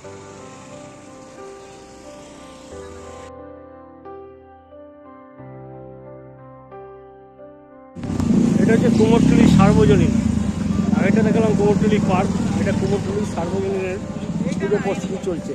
এটা হচ্ছে কুমোরটুলি সার্বজনীন। আর এটা দেখালাম কুমোরটুলি পার্ক। এটা কুমোরটুলি সার্বজনীনের পুজো প্রস্তুতি চলছে।